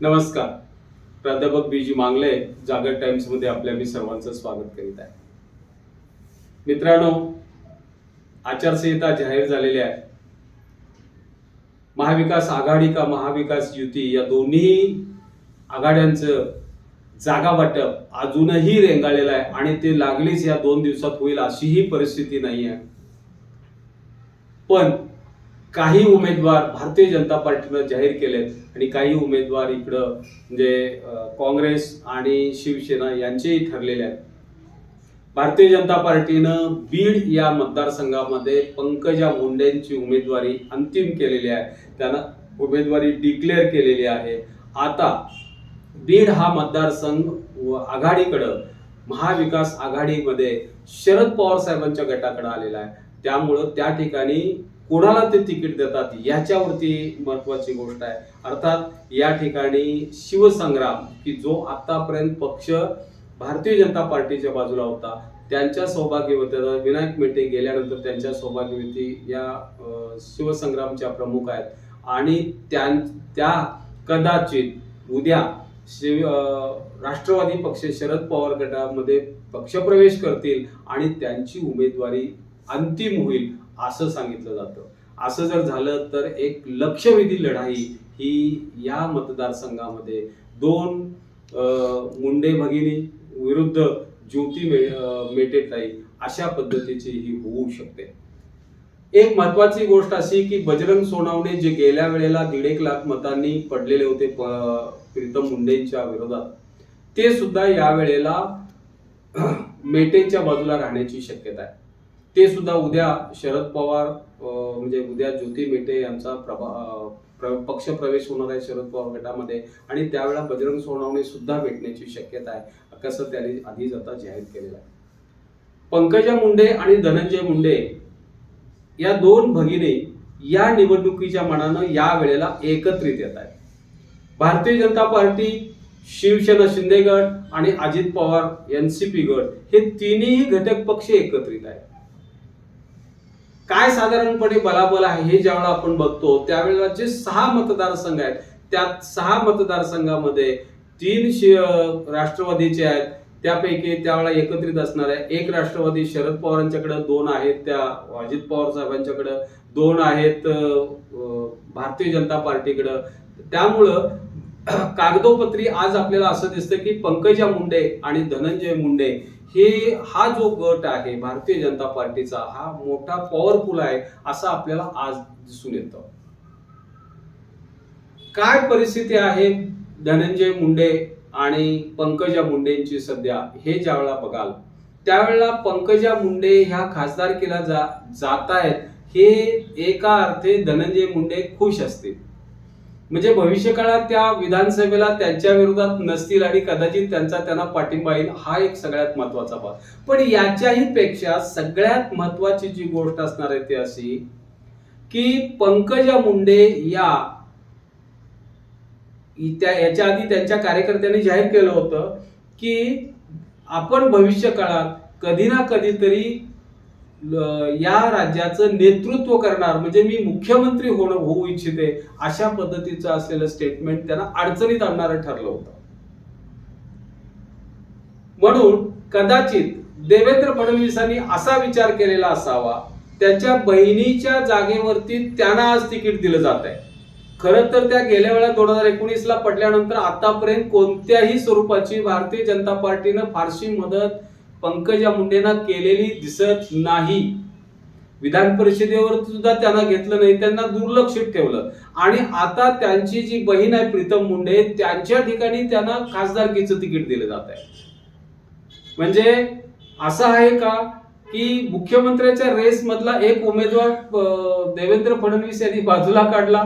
नमस्कार. प्राध्यापक बी जी मांगले जागर टाइम्समध्ये आपल्या मी सर्वांचं स्वागत करीत आहे. मित्रांनो आचारसंहिता जाहीर झालेली आहे. महाविकास आघाडी का महाविकास युती या दोन्ही आघाड्यांचं जागा वाटप अजूनही रेंगाळलेलं आहे आणि ते लागलीच या दोन दिवसात होईल अशीही परिस्थिती नाही आहे पण काही उमेदवार भारतीय जनता पार्टीनं जाहीर केलेत आणि काही उमेदवार इकडं म्हणजे काँग्रेस आणि शिवसेना यांचेही ठरलेले आहेत. भारतीय जनता पार्टीनं बीड या मतदारसंघामध्ये पंकजा मुंडेंची उमेदवारी अंतिम केलेली आहे. त्यांना उमेदवारी डिक्लेअर केलेली आहे. आता बीड हा मतदारसंघ व आघाडीकडं महाविकास आघाडीमध्ये शरद पवार साहेबांच्या गटाकडे आलेला आहे. त्यामुळं त्या ठिकाणी कोणाला ते तिकीट देतात याच्यावरती महत्वाची गोष्ट आहे. अर्थात या ठिकाणी शिवसंग्राम की जो आतापर्यंत पक्ष भारतीय जनता पार्टीच्या बाजूला होता त्यांच्या सौभाग्यवती विनायक मेटे गेल्यानंतर त्यांच्या सौभाग्यवती या शिवसंग्रामच्या प्रमुख आहेत. आणि त्यां त्या कदाचित उद्या शिव राष्ट्रवादी पक्ष शरद पवार गटामध्ये पक्षप्रवेश करतील आणि त्यांची उमेदवारी अंतिम होईल असं सांगितलं जातं. असं जर झालं तर एक लक्षवेधी लढाई ही या मतदारसंघामध्ये दोन अं, मुंडे भगिनी विरुद्ध ज्योती मे मेटेताई अशा पद्धतीची ही होऊ शकते. एक महत्वाची गोष्ट अशी की बजरंग सोनावणे जे गेल्या वेळेला दीड एक लाख मतांनी पडलेले होते प्रीतम मुंडेंच्या विरोधात ते सुद्धा या वेळेला मेटेंच्या बाजूला राहण्याची शक्यता आहे. ते सुद्धा उद्या शरद पवार म्हणजे उद्या ज्योती मेटे यांचा प्रभा प्र- पक्ष प्रवेश होणार आहे शरद पवार गटामध्ये आणि त्यावेळा बजरंग सोनावणे सुद्धा भेटण्याची शक्यता आहे. कसं त्यांनी आधीच आता जाहीर केलेलं आहे. पंकजा मुंडे आणि धनंजय मुंडे या दोन भगिनी या निवडणुकीच्या मनानं या वेळेला एकत्रित येत आहेत. भारतीय जनता पार्टी शिवसेना शिंदे गट आणि Ajit Pawar N C P गट हे तिन्ही घटक पक्ष एकत्रित आहेत. काय साधारणपणे बलाबल आहे हे ज्यावेळेला आपण बघतो त्यावेळेला जे सहा मतदारसंघ आहेत त्यात सहा मतदारसंघामध्ये तीन राष्ट्रवादीचे आहेत. त्यापैकी त्यावेळेला एकत्रित असणार आहे एक राष्ट्रवादी शरद पवारांच्याकडे दोन आहेत त्या अजित पवार साहेबांच्याकडे दोन आहेत भारतीय जनता पार्टीकडं. त्यामुळं कागदोपत्री आज आपल्याला असं दिसतं की पंकजा मुंडे आणि धनंजय मुंडे हे हा जो गट आहे भारतीय जनता पार्टीचा हा मोठा पॉवरफुल आहे असं आपल्याला आज दिसून येतं. काय परिस्थिती आहे? धनंजय मुंडे आणि पंकजा मुंडेंची सध्या हे ज्यावेळेला बघाल त्यावेळेला पंकजा मुंडे ह्या खासदारकीला जा जात आहेत हे एका अर्थे धनंजय मुंडे खुश असतील. म्हणजे भविष्य काळात त्या विधानसभेला त्यांच्या विरोधात नसतील आणि कदाचित त्यांचा त्यांना पाठिंबा येईल हा एक सगळ्यात महत्त्वाचा भाग. पण याच्याही पेक्षा सगळ्यात महत्वाची जी गोष्ट असणार आहे ती अशी की पंकजा मुंडे या त्या याच्या आधी त्यांच्या कार्यकर्त्यांनी जाहीर केलं होतं की आपण भविष्य काळात कधी ना कधीतरी या राज्याचं नेतृत्व करणार म्हणजे मी मुख्यमंत्री होणं होऊ इच्छिते अशा पद्धतीचं असलेलं स्टेटमेंट त्यांना अडचणीत आणणारं ठरलं होतं. म्हणून कदाचित देवेंद्र फडणवीसांनी असा विचार केलेला असावा त्याच्या बहिणीच्या जागेवरती त्यांना आज तिकीट दिलं जात आहे खरं तर त्या गेल्या वेळा दोन हजार एकोणीस ला पडल्यानंतर आतापर्यंत कोणत्याही स्वरूपाची भारतीय जनता पार्टीनं फारशी मदत पंकजा मुंडेंना केलेली दिसत नाही. विधान परिषदेवर सुद्धा त्यांना घेतलं नाही त्यांना दुर्लक्षित ठेवलं. आणि आता त्यांची जी बहीण आहे प्रीतम मुंडे त्यांच्या ठिकाणी त्यांना खासदारकीचं तिकीट दिलं जात आहे. म्हणजे असं आहे का की मुख्यमंत्र्याच्या रेस मधला एक उमेदवार देवेंद्र फडणवीस यांनी बाजूला काढला?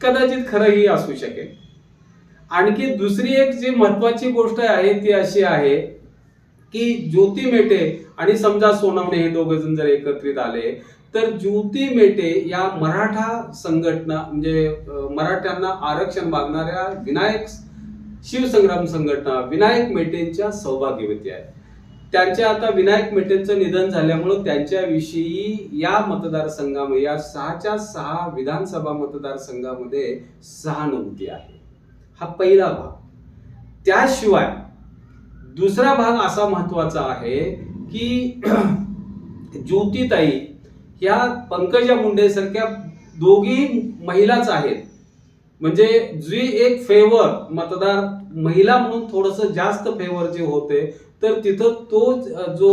कदाचित खरंही असू शकेल. आणखी दुसरी एक जी महत्वाची गोष्ट आहे ती अशी आहे की ज्योती मेटे आणि समजा सोनवणे हे दोघ जण जर एकत्रित आले तर ज्योती मेटे या मराठा संघटना म्हणजे मराठ्यांना आरक्षण मागणाऱ्या विनायक शिवसंग्राम संघटना विनायक मेटेंच्या सौभाग्यवती आहे त्यांच्या आता विनायक मेटेंचं निधन झाल्यामुळं त्यांच्याविषयी या मतदारसंघामध्ये या सहाच्या सहा विधानसभा मतदारसंघामध्ये सहानुभूती आहे. हा पहिला भाग. त्याशिवाय दुसरा भाग असा महत्त्वाचा आहे की ज्योतिताई ह्या पंकजा मुंडे सारख्या दोघी महिलाच आहेत. म्हणजे जी एक फेवर मतदार महिला म्हणून थोडस जास्त फेवर जे होते तर तिथं तो जो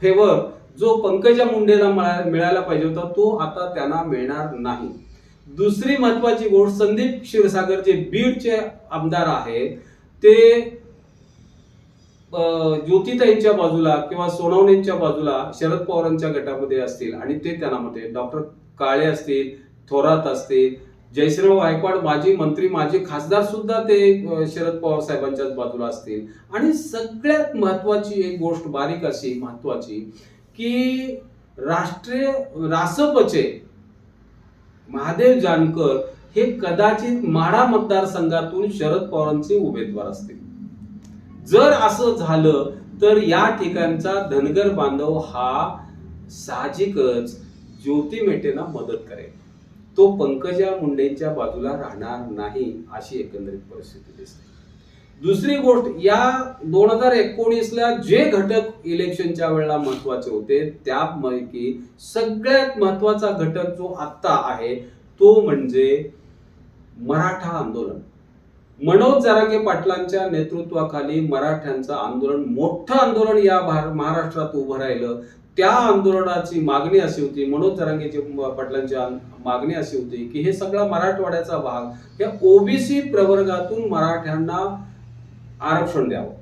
फेवर जो पंकजा मुंडेला मिळायला पाहिजे होता तो आता त्यांना मिळणार नाही. दुसरी महत्वाची गोष्ट संदीप क्षीरसागर जे बीडचे आमदार आहेत ते ज्योतिताईंच्या बाजूला किंवा सोनवणेंच्या बाजूला शरद पवारांच्या गटामध्ये असतील आणि ते त्यांना मते डॉक्टर काळे असतील थोरात असतील जयश्रीराव गायकवाड माजी मंत्री माजी खासदार सुद्धा ते शरद पवार साहेबांच्याच बाजूला असतील. आणि सगळ्यात महत्वाची एक गोष्ट बारीक अशी महत्वाची की राष्ट्रीय रासपचे महादेव जानकर हे कदाचित माढा मतदारसंघातून शरद पवारांचे उमेदवार असतील. जर असं झालं तर या ठिकाणचा धनगर बांधव हा साहजिकच ज्योती मेटेंना मदत करेल. तो पंकजा मुंडेंच्या बाजूला राहणार नाही अशी एकंदरीत परिस्थिती दिसते. दुसरी गोष्ट या दोन हजार एकोणीसला जे घटक इलेक्शनच्या वेळेला महत्त्वाचे होते त्यापैकी सगळ्यात महत्त्वाचा घटक जो आत्ता आहे तो म्हणजे मराठा आंदोलन. मनोज जराके पाटलांच्या नेतृत्वाखाली मराठ्यांचं आंदोलन मोठं आंदोलन या महाराष्ट्रात उभं राहिलं. त्या आंदोलनाची मागणी अशी होती मनोज जरांगेची पाटलांची मागणी अशी होती की हे सगळा मराठवाड्याचा भाग या ओबीसी प्रवर्गातून मराठ्यांना आरक्षण द्यावं.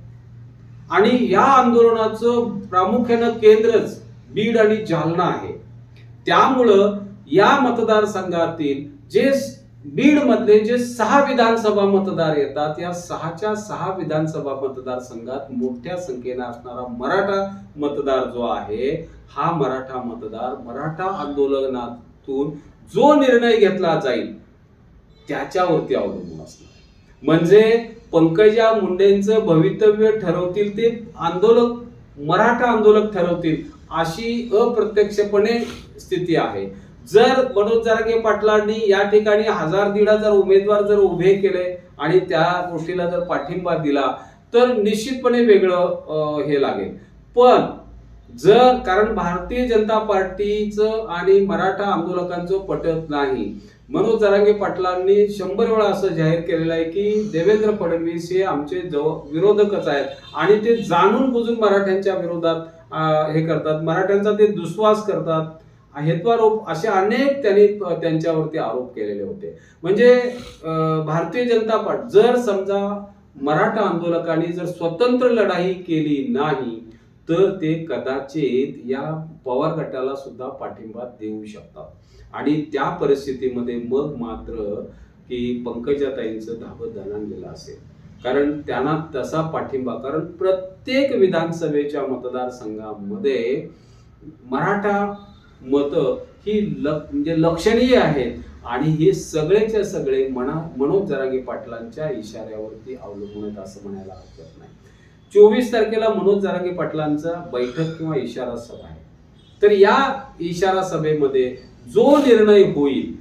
आणि या आंदोलनाचं प्रामुख्यानं केंद्रच बीड आणि जालना आहे. त्यामुळं या मतदारसंघातील जे बीड मधले जे सहा विधानसभा मतदार येतात या सहाच्या सहा विधानसभा मतदारसंघात मोठ्या संख्येने असणारा मराठा मतदार जो आहे हा मराठा मतदार मराठा आंदोलनातून जो निर्णय घेतला जाईल त्याच्यावरती अवलंबून असणार म्हणजे पंकजा मुंडेंचं भवितव्य ठरवतील ते आंदोलक मराठा आंदोलक ठरवतील अशी अप्रत्यक्षपणे स्थिती आहे. जर मनोज जारगे पाटलांनी या ठिकाणी हजार दीड हजार उमेदवार जर उभे केले आणि त्या गोष्टीला जर पाठिंबा दिला तर निश्चितपणे वेगळं हे लागेल. पण जर कारण भारतीय जनता पार्टीचं आणि मराठा आंदोलकांचं पटत नाही. मनोज जरांगे पाटलांनी शंभर वेळा असं जाहीर केलेलं आहे की देवेंद्र फडणवीस हे आमचे जवळ विरोधकच आहेत. आणि ते जाणून बुजून मराठ्यांच्या विरोधात हे करतात. मराठ्यांचा ते दुस्वास करतात. हेत्वारोप असे अनेक त्यांनी त्यांच्यावरती आरोप केलेले होते. म्हणजे भारतीय जनता पार्टी जर समजा मराठा आंदोलकांनी जर स्वतंत्र लढाई केली नाही तर ते कदाचित या पवार गटाला सुद्धा पाठिंबा देऊ शकतात. आणि त्या परिस्थितीमध्ये मग मात्र की पंकजाताईंचं धाबं दणाणलेलं असेल. कारण त्यांना तसा पाठिंबा कारण प्रत्येक विधानसभेच्या मतदारसंघामध्ये मराठा मतं ही ल म्हणजे लक्षणीय आहेत. आणि हे सगळेच्या सगळे मना मनोज जरागे पाटलांच्या इशाऱ्यावरती अवलंबून आहेत असं म्हणायला हरकत नाही. चोवीस तारखेला मनोज जरागे पाटलांचा बैठक किंवा इशारा सभा आहे. तर या इशारा सभेमध्ये जो निर्णय होईल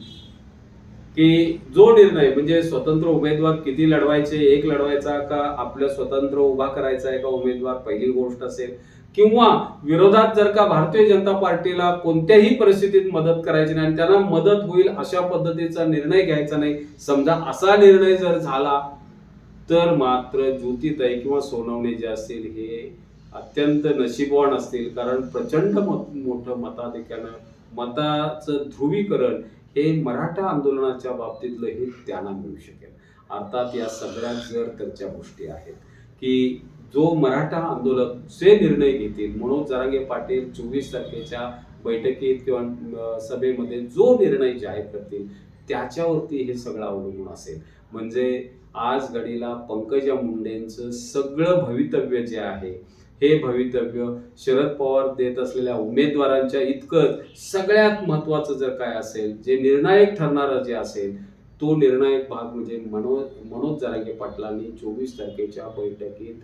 की जो निर्णय म्हणजे स्वतंत्र उमेदवार किती लढवायचे एक लढवायचा का आपल्या स्वतंत्र उभा करायचा आहे का उमेदवार पहिली गोष्ट असेल. किंवा विरोधात जर का भारतीय जनता पार्टीला कोणत्याही परिस्थितीत मदत करायची नाही आणि त्यांना मदत होईल अशा पद्धतीचा निर्णय घ्यायचा नाही समजा असा निर्णय जर झाला तर मात्र ज्योतिताई किंवा सोनवणे जे असतील हे अत्यंत नशीबवान असतील. कारण प्रचंड मत मोठं मताधिक्यानं मताचं ध्रुवीकरण हे मराठा आंदोलनाच्या बाबतीतलं हे त्यांना मिळू शकेल. अर्थात या सगळ्यात जर त्यांच्या गोष्टी आहेत की जो मराठा आंदोलक जे निर्णय घेतील मनोज जरांगे पाटील चोवीस तारखेच्या बैठकीत किंवा सभेमध्ये जो निर्णय जाहीर करतील त्याच्यावरती हे सगळं अवलंबून असेल. म्हणजे आज घडीला पंकजा मुंडेंचं सगळं भवितव्य जे आहे हे भवितव्य शरद पवार देत असलेल्या उमेदवारांच्या इतकंच सगळ्यात महत्वाचं जर काय असेल जे निर्णायक ठरणारं जे असेल तो निर्णायक भाग म्हणजे मनोज मनोज जरांगे पाटलांनी चोवीस तारखेच्या बैठकीत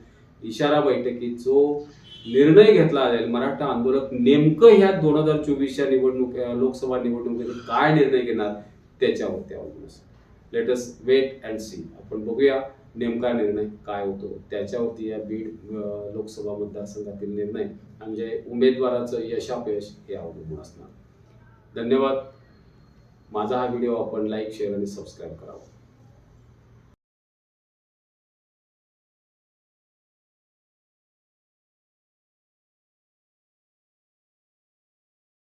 इशारा बैठकीत जो निर्णय घेतला जाईल मराठा आंदोलक नेमकं ह्या दोन हजार चोवीसच्या निवडणूक लोकसभा निवडणुकीत काय निर्णय घेणार त्याच्यावरती अवलंबून असेल let us wait and see आपण बघूया नेमका निर्णय काय होतो. त्याच्यावरती या बीड लोकसभा मतदारसंघातील निर्णय म्हणजे उमेदवाराचं यशापयश हे अवलंबून असणार. धन्यवाद. माझा हा व्हिडिओ आपण लाईक शेअर आणि सबस्क्राईब करावा.